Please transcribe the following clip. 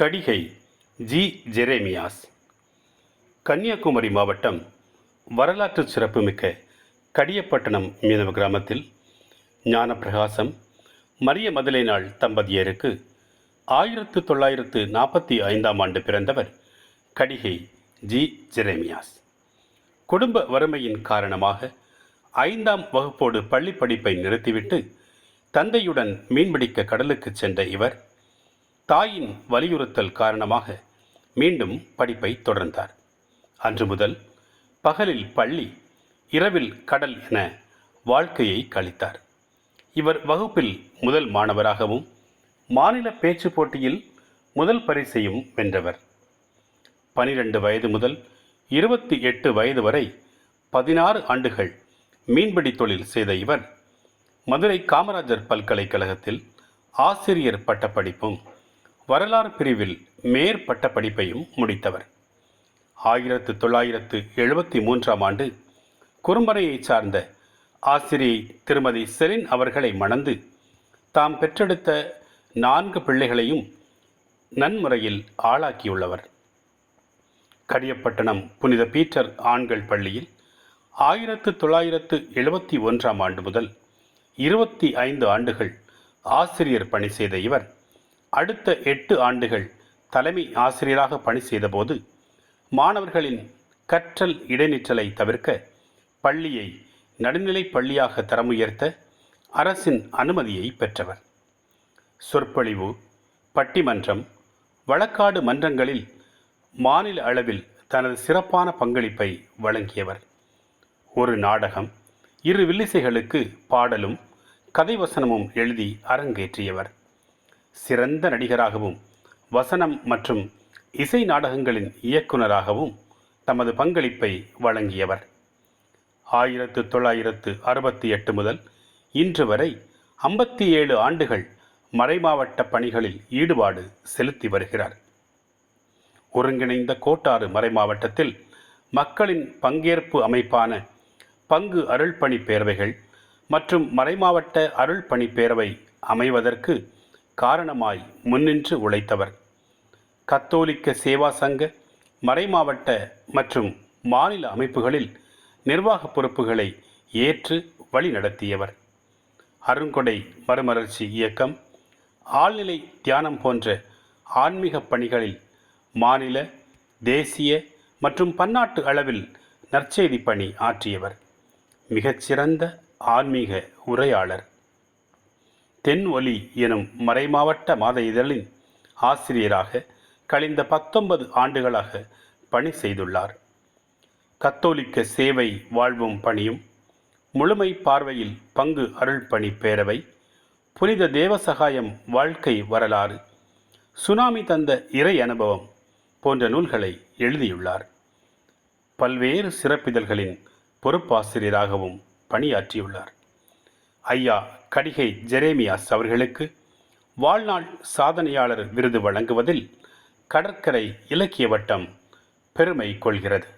கடிகை G. ஜெரேமியாஸ். Kanyakumari மாவட்டம் வரலாற்று சிறப்புமிக்க கடியப்பட்டினம் மீனவ கிராமத்தில் ஞானப்பிரகாசம் மரிய மதலைநாள் தம்பதியருக்கு ஆயிரத்து தொள்ளாயிரத்து நாற்பத்தி ஐந்தாம் ஆண்டு பிறந்தவர் கடிகை ஜி. ஜெரேமியாஸ். குடும்ப வறுமையின் காரணமாக ஐந்தாம் வகுப்போடு பள்ளி படிப்பை நிறுத்திவிட்டு தந்தையுடன் மீன்பிடிக்க கடலுக்கு சென்ற இவர் தாயின் வலியுறுத்தல் காரணமாக மீண்டும் படிப்பை தொடர்ந்தார். அன்று முதல் பகலில் பள்ளி இரவில் கடல் என வாழ்க்கையை கழித்தார். இவர் வகுப்பில் முதல் மாணவராகவும் மாநில பேச்சு போட்டியில் முதல் பரிசையும் வென்றவர். பனிரெண்டு வயது முதல் இருபத்தி எட்டு வயது வரை பதினாறு ஆண்டுகள் மீன்பிடி தொழில் செய்த இவர் மதுரை காமராஜர் பல்கலைக்கழகத்தில் ஆசிரியர் பட்டப்படிப்பும் வரலாறு பிரிவில் மேற்பட்ட படிப்பையும் முடித்தவர். ஆயிரத்து தொள்ளாயிரத்து எழுபத்தி மூன்றாம் ஆண்டு குறும்பனையைச் சார்ந்த ஆசிரியை திருமதி செலின் அவர்களை மணந்து தாம் பெற்றெடுத்த நான்கு பிள்ளைகளையும் நன்முறையில் ஆளாக்கியுள்ளவர். கடியப்பட்டணம் புனித பீட்டர் ஆண்கள் பள்ளியில் ஆயிரத்து தொள்ளாயிரத்து எழுபத்தி ஒன்றாம் ஆண்டு முதல் இருபத்தி ஐந்து ஆண்டுகள் ஆசிரியர் பணி செய்த இவர் அடுத்த எட்டு ஆண்டுகள் தலைமை ஆசிரியராக பணி செய்தபோது மாணவர்களின் கற்றல் இடைநிற்றலை தவிர்க்க பள்ளியை நடுநிலை பள்ளியாக தரமுயர்த்த அரசின் அனுமதியை பெற்றவர். சொற்பொழிவு பட்டிமன்றம் வழக்காடு மன்றங்களில் மாநில அளவில் தனது சிறப்பான பங்களிப்பை வழங்கியவர். ஒரு நாடகம் இரு வில்லிசைகளுக்கு பாடலும் கதை வசனமும் எழுதி அரங்கேற்றியவர். சிறந்த நடிகராகவும் வசனம் மற்றும் இசை நாடகங்களின் இயக்குனராகவும் தமது பங்களிப்பை வழங்கியவர். ஆயிரத்து தொள்ளாயிரத்து அறுபத்தி எட்டு முதல் இன்று வரை ஐம்பத்தி ஏழு ஆண்டுகள் மறைமாவட்ட பணிகளில் ஈடுபாடு செலுத்தி வருகிறார். ஒருங்கிணைந்த கோட்டாறு மறைமாவட்டத்தில் மக்களின் பங்கேற்பு அமைப்பான பங்கு அருள்பணி பேரவைகள் மற்றும் மறைமாவட்ட அருள்பணி பேரவை அமைவதற்கு காரணமாய் முன்னின்று உழைத்தவர். கத்தோலிக்க சேவா சங்க மறைமாவட்ட மற்றும் மாநில அமைப்புகளில் நிர்வாக பொறுப்புகளை ஏற்று வழிநடத்தியவர் அருங்கொடை மறுமலர்ச்சி இயக்கம் ஆழ்நிலை தியானம் போன்ற ஆன்மீக பணிகளில் மாநில தேசிய மற்றும் பன்னாட்டு அளவில் நற்செய்தி பணி ஆற்றியவர். மிகச்சிறந்த ஆன்மீக உரையாளர். தென் ஒலி எனும் மறைமாவட்ட மாத இதழின் ஆசிரியராக கழிந்த பத்தொன்பது ஆண்டுகளாக பணி செய்துள்ளார். கத்தோலிக்க சேவை வாழ்வும் பணியும் முழுமை பார்வையில் பங்கு அருள் பணி பேரவை புனித தேவசகாயம் வாழ்க்கை வரலாறு சுனாமி தந்த இறை அனுபவம் போன்ற நூல்களை எழுதியுள்ளார். பல்வேறு சிறப்பிதழ்களின் பொறுப்பாசிரியராகவும் பணியாற்றியுள்ளார். ஐயா கடிகை ஜெரேமியாஸ் அவர்களுக்கு வாழ்நாள் சாதனையாளர் விருது வழங்குவதில் கடற்கரை இலக்கிய வட்டம் பெருமை கொள்கிறது.